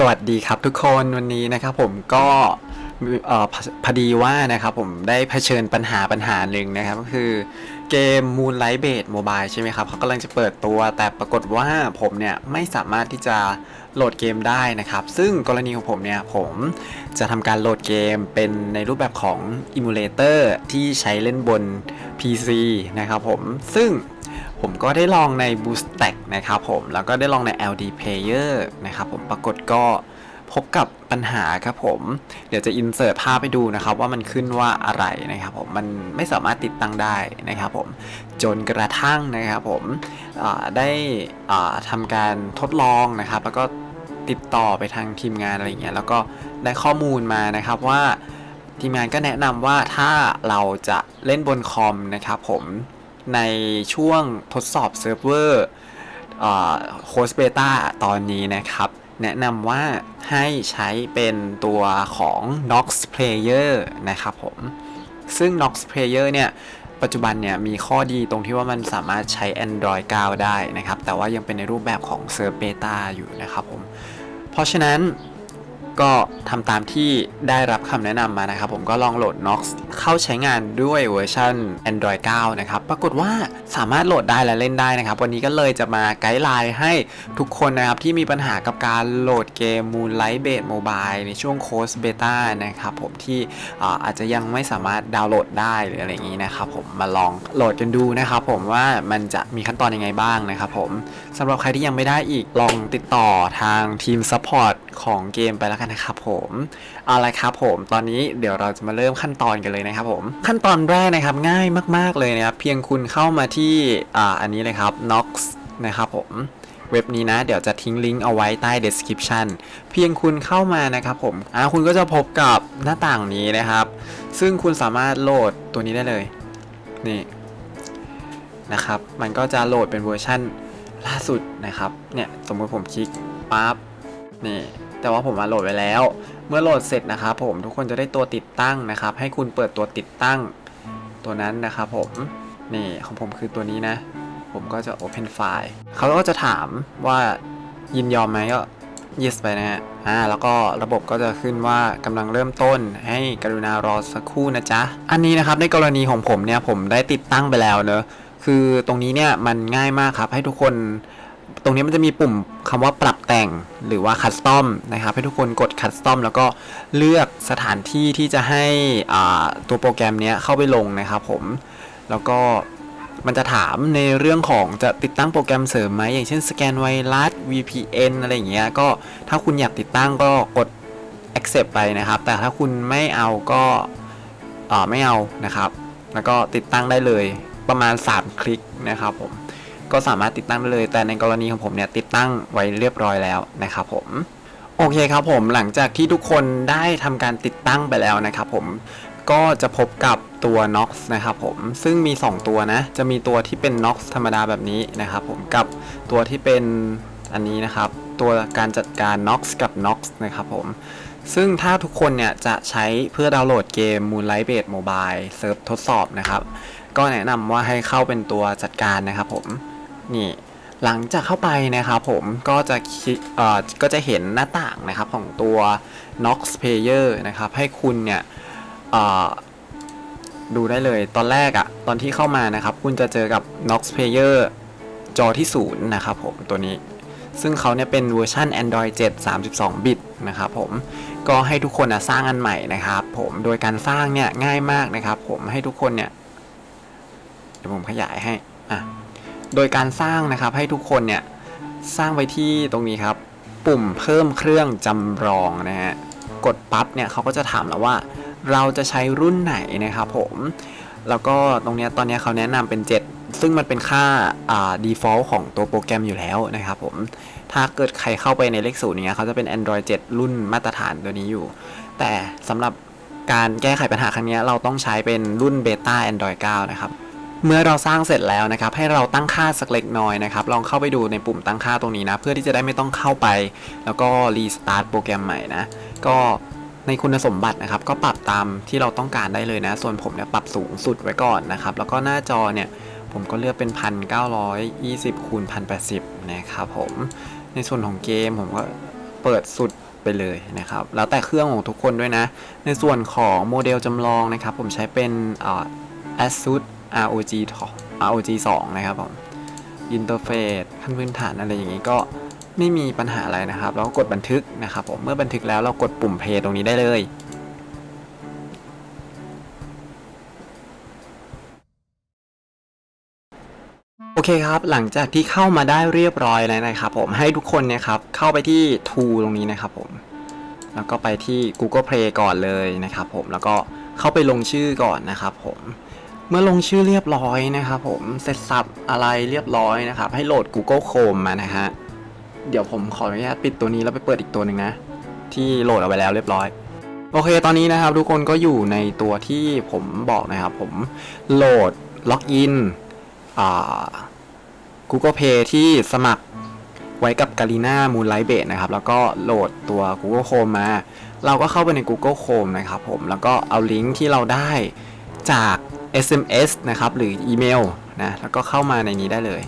สวัสดีครับทุกคนวันนี้นะครับผมก็พพอดีว่านะครับผมได้เผชิญปัญหาปัญหาหนึ่งนะครับ ก็คือเกม Moonlight b a s e Mobile ใช่ไหมครับเขากำลังจะเปิดตัวแต่ปรากฏว่าผมเนี่ยไม่สามารถที่จะโหลดเกมได้นะครับ ซึ่งกรณีของผมเนี่ยผมจะทำการโหลดเกมเป็นในรูปแบบของ Emulator ที่ใช้เล่นบน PC นะครับผมซึ่ง ผมก็ได้ลองใน BoostStack นะครับผม แล้วก็ได้ลองใน LD Player นะครับผม ปรากฏก็พบกับปัญหาครับผม เดี๋ยวจะอินเสิร์ตภาพไปดูนะครับ ว่ามันขึ้นว่าอะไรนะครับผม มันไม่สามารถติดตั้งได้นะครับผม จนกระทั่งนะครับผมได้ทำการทดลองนะครับ แล้วก็ติดต่อไปทางทีมงานอะไรเงี้ย แล้วก็ได้ข้อมูลมานะครับว่าทีมงานก็แนะนำว่าถ้าเราจะเล่นบนคอมนะครับผม ในช่วงทดสอบเซิร์ฟเวอร์โค้ชเบต้าตอนนี้นะครับ แนะนำว่าให้ใช้เป็นตัวของ Nox Player นะครับผม ซึ่ง Nox Player เนี่ยปัจจุบันเนี่ยมีข้อดีตรงที่ว่ามันสามารถใช้ Android 9 ได้นะครับ แต่ว่ายังเป็นในรูปแบบของเซิร์ฟเบต้าอยู่นะครับผม เพราะฉะนั้น ก็ทำตามที่ได้รับคำแนะนำมานะครับผมก็ลองโหลด Nox เข้าใช้งานด้วยเวอร์ชัน Android 9 นะครับ ปรากฏว่าสามารถโหลดได้และเล่นได้นะครับ วันนี้ก็เลยจะมาไกด์ไลน์ให้ทุกคนนะครับ ที่มีปัญหากับการโหลดเกม Moonlight b a s e Mobile ในช่วงโค้ชเบต้านะครับผมที่อาอาจจะยังไม่สามารถดาวน์โหลดได้หรืออะไรอย่างนี้นะครับผมมาลองโหลดกันดูนะครับผมว่ามันจะมีขั้นตอนยังไงบ้างนะครับผมสำหรับใครที่ยังไม่ได้อีกลองติดต่อทางทีมซัพพอร์ตของเกมไปแล้วกันนะครับผมเอาละครับผมตอนนี้เดี๋ยวเราจะมาเริ่มขั้นตอนกันเลยนะครับผมขั้นตอนแรกนะครับง่ายมาก ๆเลยนะครับเพียงคุณเข้ามาที่อ่าอันนี้เลยครับ Nox นะครับผมเว็บนี้นะเดี๋ยวจะทิ้งลิงก์เอาไว้ใต้ description เพียงคุณเข้ามานะครับผมอ่าคุณก็จะพบกับหน้าต่างนี้นะครับ ซึ่งคุณสามารถโหลดตัวนี้ได้เลยนี่นะครับมันก็จะโหลดเป็นเวอร์ชันล่าสุดนะครับเนี่ยสมมติผมคลิกปั๊บนี่ แต่ว่าผมมาโหลดไว้แล้ว เมื่อโหลดเสร็จนะครับผมทุกคนจะได้ตัวติดตั้งนะครับ ให้คุณเปิดตัวติดตั้งตัวนั้นนะครับผมนี่ของผมคือตัวนี้นะ ผมก็จะ Open File เขาก็จะถามว่ายินยอมไหมก็ yes ไปนะฮะอ่าแล้วก็ระบบก็จะขึ้นว่ากำลังเริ่มต้นให้กรุณารอสักครู่นะจ๊ะ อันนี้นะครับในกรณีของผมเนี่ยผมได้ติดตั้งไปแล้วเนอะคือตรงนี้เนี่ยมันง่ายมากครับให้ทุกคน รงนี้มันจะมีปุ่มคำว่าปรับแต่งหรือว่าคัสตอมนะครับ ให้ทุกคนกดคัสตอมแล้วก็เลือกสถานที่ที่จะให้ตัวโปรแกรมนี้เข้าไปลงนะครับผม แล้วก็มันจะถามในเรื่องของจะติดตั้งโปรแกรมเสริมไหมอย่างเช่นสแกนไวรัส VPN อะไรอย่างเงี้ยก็ถ้าคุณอยากติดตั้งก็กด accept ไปนะครับ แต่ถ้าคุณไม่เอาก็ไม่เอานะครับ แล้วก็ติดตั้งได้เลยประมาณ 3 คลิกนะครับผม ก็สามารถติดตั้งได้เลย แต่ในกรณีของผมเนี่ยติดตั้งไว้เรียบร้อยแล้วนะครับผมโอเคครับผมหลังจากที่ทุกคนได้ทำการติดตั้งไปแล้วนะครับผมก็จะพบกับตัว Nox นะครับผมซึ่งมี 2 ตัวนะ จะมีตัวที่เป็น Nox ธรรมดาแบบนี้นะครับผมกับตัวที่เป็นอันนี้นะครับ ตัวการจัดการ Nox กับ Nox นะครับผมซึ่งถ้าทุกคนเนี่ยจะใช้เพื่อดาวน์โหลดเกม Moonlight b a s e Mobile เซิร์ฟทดสอบนะครับ ก็แนะนำว่าให้เข้าเป็นตัวจัดการนะครับผม นี่หลังจากเข้าไปนะครับผมก็จะเอ่อก็จะเห็นหน้าต่างนะครับของตัว Nox Player นะครับให้คุณเนี่ยเอ่อดูได้เลยตอนแรกอะตอนที่เข้ามานะครับ คุณจะเจอกับ Nox Player จอที่ศูนย์นะครับผมตัวนี้ ซึ่งเขาเนี่ยเป็นเวอร์ชัน Android 7 32 บิตนะครับผมก็ให้ทุกคนนะสร้างอันใหม่นะครับผมโดยการสร้างเนี่ยง่ายมากนะครับผมให้ทุกคนเนี่ยเดี๋ยวผมขยายให้อะ โดยการสร้างนะครับให้ทุกคนเนี่ยสร้างไว้ที่ตรงนี้ครับ ปุ่มเพิ่มเครื่องจำลองนะฮะกดปั๊บเนี่ยเขาก็จะถามเราว่า เราจะใช้รุ่นไหนนะครับผม แล้วก็ตรงเนี้ยตอนเนี้ยเขาแนะนำเป็น 7 ซึ่งมันเป็นค่าอ่า default ของตัวโปรแกรมอยู่แล้วนะครับผมถ้าเกิดใครเข้าไปในเลขศูนย์เนี้ยเขาจะเป็น Android 7 รุ่นมาตรฐานตัวนี้อยู่ แต่สำหรับการแก้ไขปัญหาครั้งเนี้ยเราต้องใช้เป็นรุ่น Beta Android 9 นะครับ เมื่อเราสร้างเสร็จแล้วนะครับ ให้เราตั้งค่าสักเล็กน้อยนะครับ ลองเข้าไปดูในปุ่มตั้งค่าตรงนี้นะ เพื่อที่จะได้ไม่ต้องเข้าไป แล้วก็รีสตาร์ทโปรแกรมใหม่นะ ก็ในคุณสมบัตินะครับ ก็ปรับตามที่เราต้องการได้เลยนะ ส่วนผมเนี่ยปรับสูงสุดไว้ก่อนนะครับ แล้วก็หน้าจอเนี่ยผมก็เลือกเป็น 1920คูณ1080 นะครับผม ในส่วนของเกมผมก็เปิดสุดไปเลยนะครับ แล้วแต่เครื่องของทุกคนด้วยนะ ในส่วนของโมเดลจำลองนะครับ ผมใช้เป็นอ่า ASUS ROG ROG 2 นะครับผมอินเทอร์เฟซขั้นพื้นฐานอะไรอย่างนี้ก็ไม่มีปัญหาอะไรนะครับ เราก็กดบันทึกนะครับผมเมื่อบันทึกแล้วเรากดปุ่มเพย์ตรงนี้ได้เลยโอเคครับ หลังจากที่เข้ามาได้เรียบร้อยแล้วนะครับผมให้ทุกคนเนี่ยครับเข้าไปที่ Tool ตรงนี้นะครับผม แล้วก็ไปที่ Google Play ก่อนเลยนะครับผมแล้วก็เข้าไปลงชื่อก่อนนะครับผม เมื่อลงชื่อเรียบร้อยนะครับผมเสร็จสับอะไรเรียบร้อยนะครับ ให้โหลด Google Chrome มานะฮะเดี๋ยวผมขออนุญาตปิดตัวนี้แล้วไปเปิดอีกตัวหนึ่งนะ ที่โหลดเอาไว้แล้วเรียบร้อย โอเคตอนนี้นะครับ ทุกคนก็อยู่ในตัวที่ผมบอกนะครับ ผมโหลดล็อกอินอ่า Google Pay ที่สมัครไว้กับ g a l i n a Moonlight Base นะครับ แล้วก็โหลดตัว Google Chrome มา เราก็เข้าไปใน Google Chrome นะครับผมแล้วก็เอาลิงก์ที่เราได้จาก SMS นะครับ หรืออีเมลนะ แล้วก็เข้ามาในนี้ได้เลย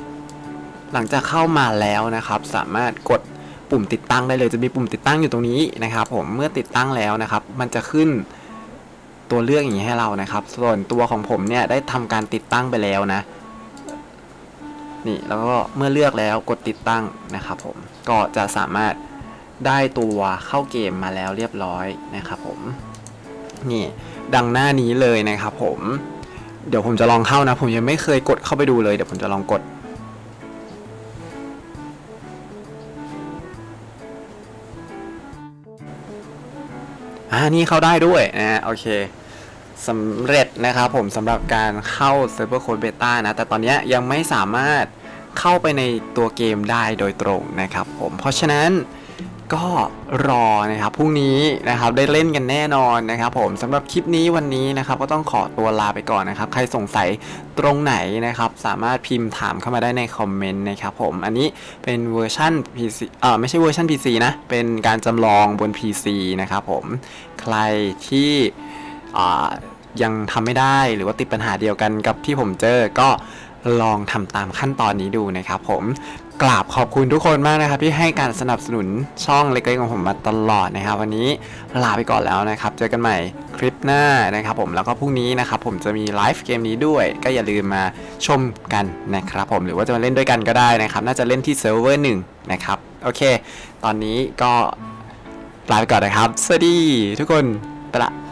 หลังจากเข้ามาแล้วนะครับ สามารถกดปุ่มติดตั้งได้เลย จะมีปุ่มติดตั้งอยู่ตรงนี้นะครับ ผม เมื่อติดตั้งแล้วนะครับ มันจะขึ้นตัวเลือกอย่างนี้ให้เรานะครับ ส่วนตัวของผมเนี่ยได้ทำการติดตั้งไปแล้วนะ นี่ แล้วก็เมื่อเลือกแล้วกดติดตั้งนะครับ ผม ก็จะสามารถได้ตัวเข้าเกมมาแล้วเรียบร้อยนะครับผม นี่ดังหน้านี้เลยนะครับผม เดี๋ยวผมจะลองเข้านะ ผมยังไม่เคยกดเข้าไปดูเลย เดี๋ยวผมจะลองกด อ่า นี่เข้าได้ด้วยนะโอเคสำเร็จนะครับผมสำหรับการเข้า Server Code Beta นะ แต่ตอนนี้ยังไม่สามารถเข้าไปในตัวเกมได้โดยตรงนะครับผม เพราะฉะนั้น ก็รอนะครับพรุ่งนี้นะครับได้เล่นกันแน่นอนนะครับผมสำหรับคลิปนี้วันนี้นะครับก็ต้องขอตัวลาไปก่อนนะครับ ใครสงสัยตรงไหนนะครับสามารถพิมพ์ถามเข้ามาได้ในคอมเมนต์นะครับผมอันนี้เป็นเวอร์ชัน PC เอ่อไม่ใช่เวอร์ชัน PC นะเป็นการจำลองบน PC นะครับผมใครที่ยังทำไม่ได้หรือว่าติดปัญหาเดียวกันกับที่ผมเจอก็ลองทำตามขั้นตอนนี้ดูนะครับผม กราบขอบคุณทุกคนมากนะครับที่ให้การสนับสนุนช่องเล็กๆของผมมาตลอดนะครับ วันนี้ลาไปก่อนแล้วนะครับ เจอกันใหม่คลิปหน้านะครับผมแล้วก็พรุ่งนี้นะครับผมจะมีไลฟ์เกมนี้ด้วย ก็อย่าลืมมาชมกันนะครับผมหรือว่าจะมาเล่นด้วยกันก็ได้นะครับน่าจะเล่นที่เซิร์ฟเวอร์หนึ่งนะครับโอเค ตอนนี้ก็ลาไปก่อนนะครับ สวัสดีทุกคนไปละ